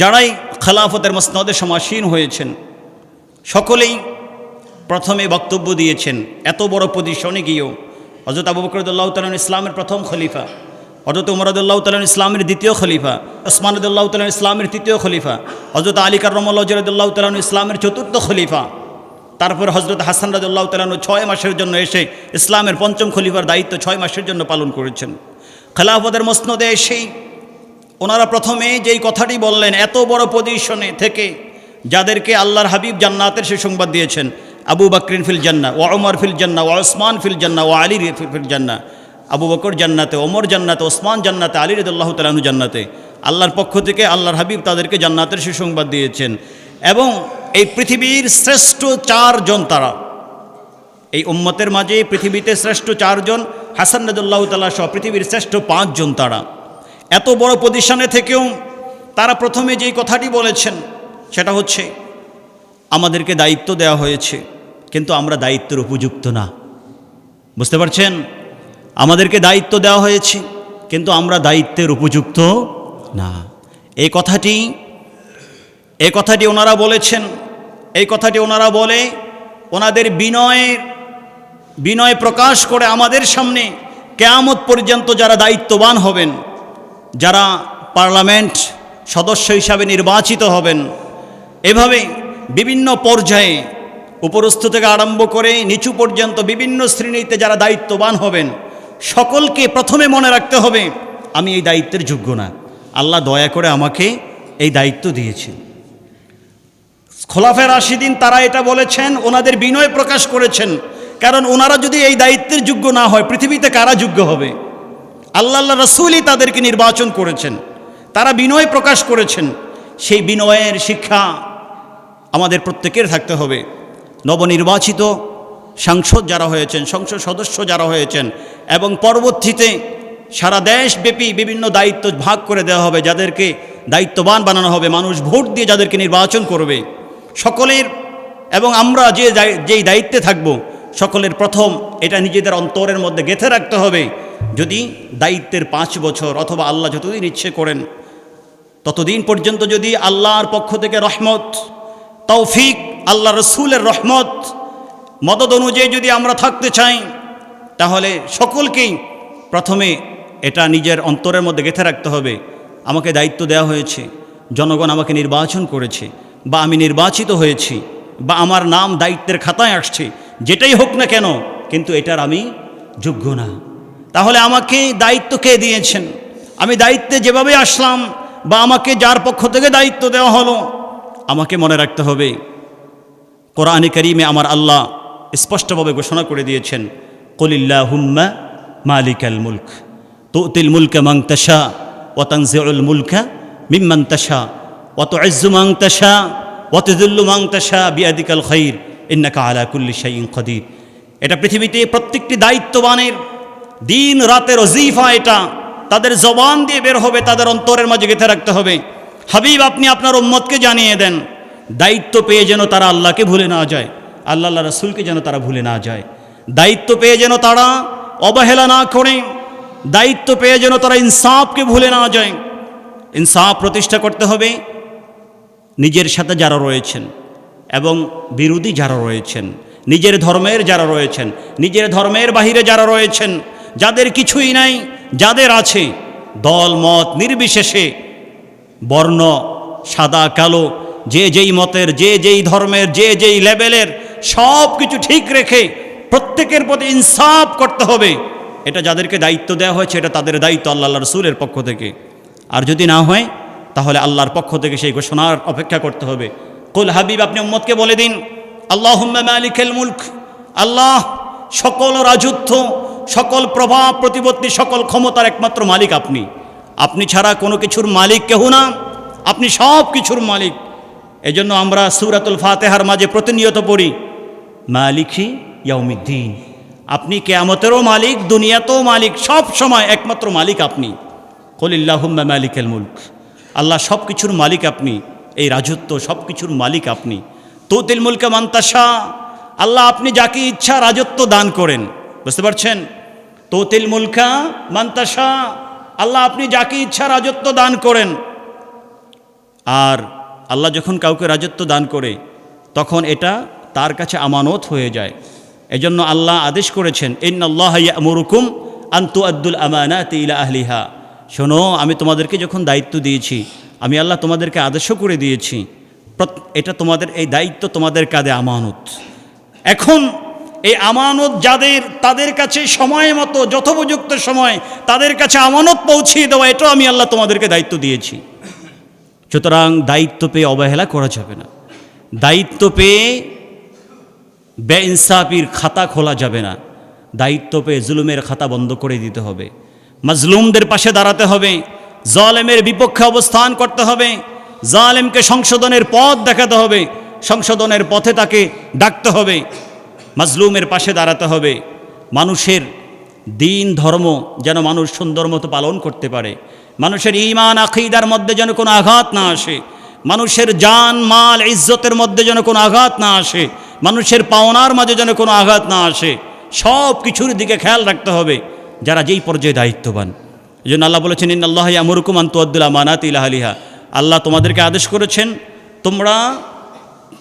যারাই খেলাফতের মসনদে সমাসীন হয়েছেন, সকলেই প্রথমে বক্তব্য দিয়েছেন, এত বড় পজিশনে গিয়েও। হজরত আবু বকরদুল্লাহ তালন ইসলামের প্রথম খলিফা হজরত উমরদুল্লাহ তালন ইসলামের দ্বিতীয় খলিফা ওসমানদুল্লাহ তালন ইসলামের তৃতীয় খলিফা হজরত আলী কারমল্লাহ জরদুল্লাহ তালন ইসলামের চতুর্থ খলিফা। তারপর হজরত হাসান রাজুল্লাহ তালানু ছয় মাসের জন্য এসে ইসলামের পঞ্চম খলিফার দায়িত্ব ছয় মাসের জন্য পালন করেছেন। খেলাফতের মসনদে এসেই ওনারা প্রথমে যেই কথাটি বললেন, এত বড় পজিশনে থেকে যাদেরকে আল্লাহর হাবিব জান্নাতের সে সংবাদ দিয়েছেন, আবু বাকরিন ফিল জান্না ও ওমর ফিল জান্না ও ওসমান ফিল জান্না ও আলী ফিল জান্না আবু বকর জান্নাতে, ওমর জান্নাতে, ওসমান জান্নাতে, আলী রদুল্লাহ তালাহু জান্নাতে। আল্লাহর পক্ষ থেকে আল্লাহর হাবিব তাদেরকে জান্নাতের সুসংবাদ দিয়েছেন। এবং এই পৃথিবীর শ্রেষ্ঠ চারজন তারা। এই উম্মতের মাঝে পৃথিবীতে শ্রেষ্ঠ চারজন, হাসান রদুল্লাহ তাল্লাহ সহ পৃথিবীর শ্রেষ্ঠ পাঁচজন তারা। এত বড় পজিশনে থেকেও তারা প্রথমে যেই কথাটি বলেছেন, সেটা হচ্ছে, আমাদেরকে দায়িত্ব দেওয়া হয়েছে, কিন্তু আমরা দায়িত্বের উপযুক্ত না। বুঝতে পারছেন? আমাদেরকে দায়িত্ব দেওয়া হয়েছে, কিন্তু আমরা দায়িত্বের উপযুক্ত না। এই কথাটি এই কথাটি ওনারা বলেছেন, এই কথাটি ওনারা বলে, ওনাদের বিনয়ের বিনয় প্রকাশ করে আমাদের সামনে কেয়ামত পর্যন্ত যারা দায়িত্ববান হবেন যারা পার্লামেন্ট সদস্য হিসাবে নির্বাচিত হবেন, এভাবে বিভিন্ন পর্যায়ে উপরস্থ থেকে আরম্ভ করে নিচু পর্যন্ত বিভিন্ন শ্রেণীতে যারা দায়িত্ববান হবেন, সকলকে প্রথমে মনে রাখতে হবে, আমি এই দায়িত্বের যোগ্য না। আল্লাহ দয়া করে আমাকে এই দায়িত্ব দিয়েছেন। খোলাফের রাশিদিন তারা এটা বলেছেন, ওনাদের বিনয় প্রকাশ করেছেন, কারণ ওনারা যদি এই দায়িত্বের যোগ্য না হয়, পৃথিবীতে কারা যোগ্য হবে? আল্লাহ আল্লাহ রসুলই তাদেরকে নির্বাচন করেছেন। তারা বিনয় প্রকাশ করেছেন। সেই বিনয়ের শিক্ষা আমাদের প্রত্যেকের থাকতে হবে। নবনির্বাচিত সাংসদ যারা হয়েছেন, সংসদ সদস্য যারা হয়েছেন এবং পরবর্তীতে সারা দেশব্যাপী বিভিন্ন দায়িত্ব ভাগ করে দেওয়া হবে, যাদেরকে দায়িত্ববান বানানো হবে, মানুষ ভোট দিয়ে যাদেরকে নির্বাচন করবে। সকলের এবং আমরা যে যেই দায়িত্বে থাকব, সকলের প্রথম এটা নিজেদের অন্তরের মধ্যে গেঁথে রাখতে হবে। যদি দায়িত্বের পাঁচ বছর অথবা আল্লাহ যতদিন ইচ্ছে করেন, ততদিন পর্যন্ত যদি আল্লাহর পক্ষ থেকে রহমত, তৌফিক, আল্লাহ রসুলের রহমত, মদত অনুযায়ী যদি আমরা থাকতে চাই, তাহলে সকলকেই প্রথমে এটা নিজের অন্তরের মধ্যে গেঁথে রাখতে হবে। আমাকে দায়িত্ব দেওয়া হয়েছে, জনগণ আমাকে নির্বাচন করেছে, বা আমি নির্বাচিত হয়েছি, বা আমার নাম দায়িত্বের খাতায় আসছে, যেটাই হোক না কেন, কিন্তু এটার আমি যোগ্য না। তাহলে আমাকে দায়িত্ব কে দিয়েছেন? আমি দায়িত্বে যেভাবে আসলাম বা আমাকে যার পক্ষ থেকে দায়িত্ব দেওয়া হলো, আমাকে মনে রাখতে হবে, কোরআনে করিমে আমার আল্লাহ স্পষ্টভাবে ঘোষণা করে দিয়েছেন কলিল্লা হুম্মা মালিকাল মুলক, তুতিল মুলকা মাংতাসা ওয়াতানজিউল মুলকা মিম্মান্তাসা ওয়াত ইজ্জু মাংতাসা ওয়াতদুল্লু মাংতাসা বিয়াদিকাল খৈর ইন্নাকা আলা কুল্লি কদির। এটা পৃথিবীতে প্রত্যেকটি দায়িত্ববানের দিন রাতের অজিফা এটা। তাদের জবান দিয়ে বের হবে, তাদের অন্তরের মাঝে গেঁথে রাখতে হবে। হাবিব, আপনি আপনার উম্মতকে জানিয়ে দেন, দায়িত্ব পেয়ে যেন তারা আল্লাহকে ভুলে না যায়, আল্লাহ আল্লাহ রসুলকে যেন তারা ভুলে না যায়। দায়িত্ব পেয়ে যেন তারা অবহেলা না করে, দায়িত্ব পেয়ে যেন তারা ইনসাফকে ভুলে না যায়। ইনসাফ প্রতিষ্ঠা করতে হবে, নিজের সাথে যারা রয়েছেন এবং বিরোধী যারা রয়েছেন, নিজের ধর্মের যারা রয়েছেন, নিজের ধর্মের বাহিরে যারা রয়েছেন যাদের কিছুই নাই, যাদের আছে, দল, মত নির্বিশেষে, বর্ণ, সাদা, কালো, যে যেই মতের, যে যেই ধর্মের, যে যেই লেভেলের সব কিছু ঠিক রেখে প্রত্যেকের প্রতি ইনসাফ করতে হবে। এটা যাদেরকে দায়িত্ব দেওয়া হয়েছে, এটা তাদের দায়িত্ব আল্লাহ রসুলের পক্ষ থেকে। আর যদি না হয়, তাহলে আল্লাহর পক্ষ থেকে সেই ঘোষণার অপেক্ষা করতে হবে। কুল হাবিব, আপনি উম্মতকে বলে দিন আল্লাহ মালিকেল মুলক। আল্লাহ সকল রাজত্ব সকল প্রভাব, প্রতিপত্তি, সকল ক্ষমতার একমাত্র মালিক আপনি। আপনি ছাড়া কোনো কিছুর মালিক কেহ না। আপনি সব কিছুর মালিক। এজন্য আমরা সুরাতুল ফাতেহার মাঝে প্রতিনিয়ত পড়ি মালিকই ইয়াউমিদ্দিন। আপনি কেয়ামতেরও মালিক, দুনিয়াতেও মালিক, সব সময় একমাত্র মালিক আপনি। কলিল্লাহুম্মা মালিকেল মুলক। আল্লাহ সব কিছুর মালিক আপনি, এই রাজত্ব সব কিছুর মালিক আপনি। তোতিল মুলকে মান্তাসা আল্লাহ আপনি যাকে ইচ্ছা রাজত্ব দান করেন। বুঝতে পারছেন? তোতিল মুলকা মান্তাসা আল্লাহ আপনি যাকে ইচ্ছা রাজত্ব দান করেন। আর আল্লাহ যখন কাউকে রাজত্ব দান করে, তখন এটা তার কাছে আমানত হয়ে যায়। এজন্য আল্লাহ আদেশ করেছেন ইন আল্লাহ মরুকুম আন্তু আব্দুল আমানাত তিলা আহলিহা। শোনো, আমি তোমাদেরকে যখন দায়িত্ব দিয়েছি, আমি আল্লাহ তোমাদেরকে আদেশও করে দিয়েছি এটা তোমাদের, এই দায়িত্ব তোমাদের কাঁধে আমানত। এখন এই আমানত যাদের, তাদের কাছে সময় মতো, যথোপযুক্ত সময়, তাদের কাছে আমানত পৌঁছিয়ে দেওয়া, এটাও আমি আল্লাহ তোমাদেরকে দায়িত্ব দিয়েছি। সুতরাং দায়িত্ব পেয়ে অবহেলা করা যাবে না। দায়িত্ব পেয়ে বেইনসাফির খাতা খোলা যাবে না। দায়িত্ব পেয়ে জুলুমের খাতা বন্ধ করে দিতে হবে। মাজলুমদের পাশে দাঁড়াতে হবে। জালেমের বিপক্ষে অবস্থান করতে হবে। জালেমকে সংশোধনের পথ দেখাতে হবে। সংশোধনের পথে তাকে ডাকতে হবে। মাজলুমের পাশে দাঁড়াতে হবে। মানুষের দিন, ধর্ম যেন মানুষ সুন্দর মতো পালন করতে পারে। মানুষের ইমান আখিদার মধ্যে যেন কোনো আঘাত না আসে। মানুষের জান, মাল, ইজ্জতের মধ্যে যেন কোনো আঘাত না আসে। মানুষের পাওনার মাঝে যেন কোনো আঘাত না আসে। সব কিছুর দিকে খেয়াল রাখতে হবে, যারা যেই পর্যায়ে দায়িত্ববান। এই জন্য আল্লাহ বলেছেন ইন আল্লাহ আমরুকুম আন্তু আব্দুল আমানাত ইলাহালিহা আল্লাহ তোমাদেরকে আদেশ করেছেন, তোমরা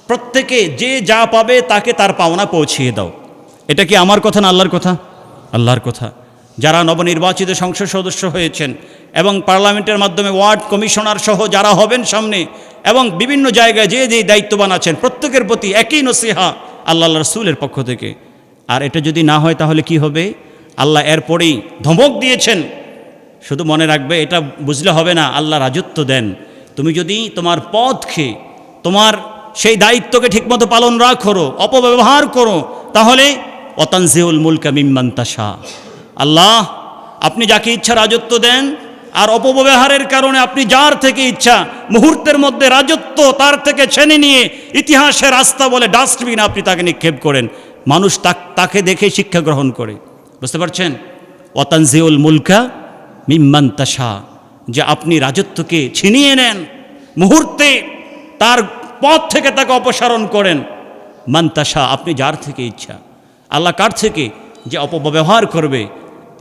প্রত্যেকে যে যা পাবে তাকে তার পাওনা পৌঁছিয়ে দাও। এটা কি আমার কথা না আল্লাহর কথা? আল্লাহর কথা। যারা নবনির্বাচিত সংসদ সদস্য হয়েছেন এবং পার্লামেন্টের মাধ্যমে ওয়ার্ড কমিশনার সহ যারা হবেন সামনে এবং বিভিন্ন জায়গায় যে যে দায়িত্ববান আছেন, প্রত্যেকের প্রতি একই নসিহা আল্লাহ রসুলের পক্ষ থেকে। আর এটা যদি না হয় তাহলে কি হবে? আল্লাহ এরপরেই ধমক দিয়েছেন। শুধু মনে রাখবে, এটা বুঝলে হবে না, আল্লাহ রাজত্ব দেন। তুমি যদি তোমার পথকে, তোমার সেই দায়িত্বকে ঠিকমতো পালন করো অপব্যবহার করো, তাহলে অতানজিউল মুলকা মিম্মান্তাসা আল্লাহ, আপনি যাকে ইচ্ছা রাজত্ব দেন, আর অপব্যবহারের কারণে আপনি যার থেকে ইচ্ছা, মুহূর্তের মধ্যে রাজত্ব তার থেকে ছেনে নিয়ে ইতিহাসের রাস্তা বলে ডাস্টবিন আপনি তাকে নিক্ষেপ করেন। মানুষ তাক- দেখে শিক্ষা গ্রহণ করে। বুঝতে পারছেন? অতানজিউল মুলকা মিম্মান তাসা যে আপনি রাজত্বকে ছিনিয়ে নেন, মুহূর্তে তার পথ থেকে তাকে অপসারণ করেন। মান্তাসা আপনি যার থেকে ইচ্ছা। আল্লাহ কার থেকে? যে অপব্যবহার করবে।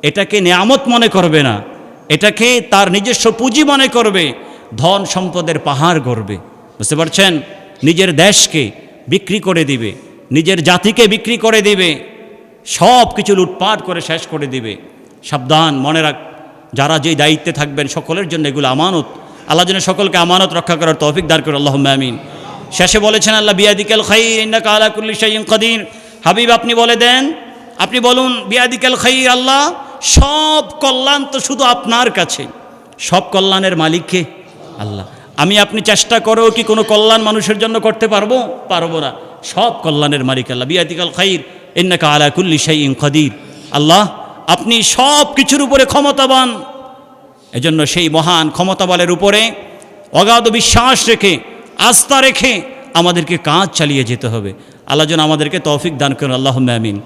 এটাকে নেয়ামত মনে করবে না। এটাকে তার নিজস্ব পুঁজি মনে করবে। ধন সম্পদের পাহাড় গড়বে। বুঝতে পারছেন? নিজের দেশকে বিক্রি করে দিবে। নিজের জাতিকে বিক্রি করে দিবে। সব কিছু লুটপাট করে শেষ করে দিবে। সাবধান, মনে রাখ। যারা যেই দায়িত্বে থাকবেন, সকলের জন্য এগুলো আমানত। আল্লাহ যেন সকলকে আমানত রক্ষা করার তৌফিক দার করে আল্লাহ আমিন। শেষে বলেছেন আল্লাহ, বিয়াদিকাল খাই ইন্নাকা আলা কুল্লি শাইইন কাদির। হাবিব, আপনি বলে দেন, আপনি বলুন, বিয়াদিকাল খাই আল্লাহ, সব কল্যাণ তো শুধু আপনার কাছে। সব কল্যাণের মালিককে আল্লাহ। আমি, আপনি চেষ্টা করেও কি কোনো কল্যাণ মানুষের জন্য করতে পারব? পারব না। সব কল্যাণের মালিক আল্লাহ। বিয়াদিকাল খাইর, ইন্নাকা আলা কুল্লি শাইইন কাদির। আল্লাহ, আপনি সব কিছুর উপরে ক্ষমতাবান। এজন্য সেই মহান ক্ষমতাবলের উপরে অগাধ বিশ্বাস রেখে আস্থা রেখে আমাদেরকে কাজ চালিয়ে যেতে হবে। আল্লাহ যেন আমাদেরকে তৌফিক দান করেন। আল্লাহ আমিন।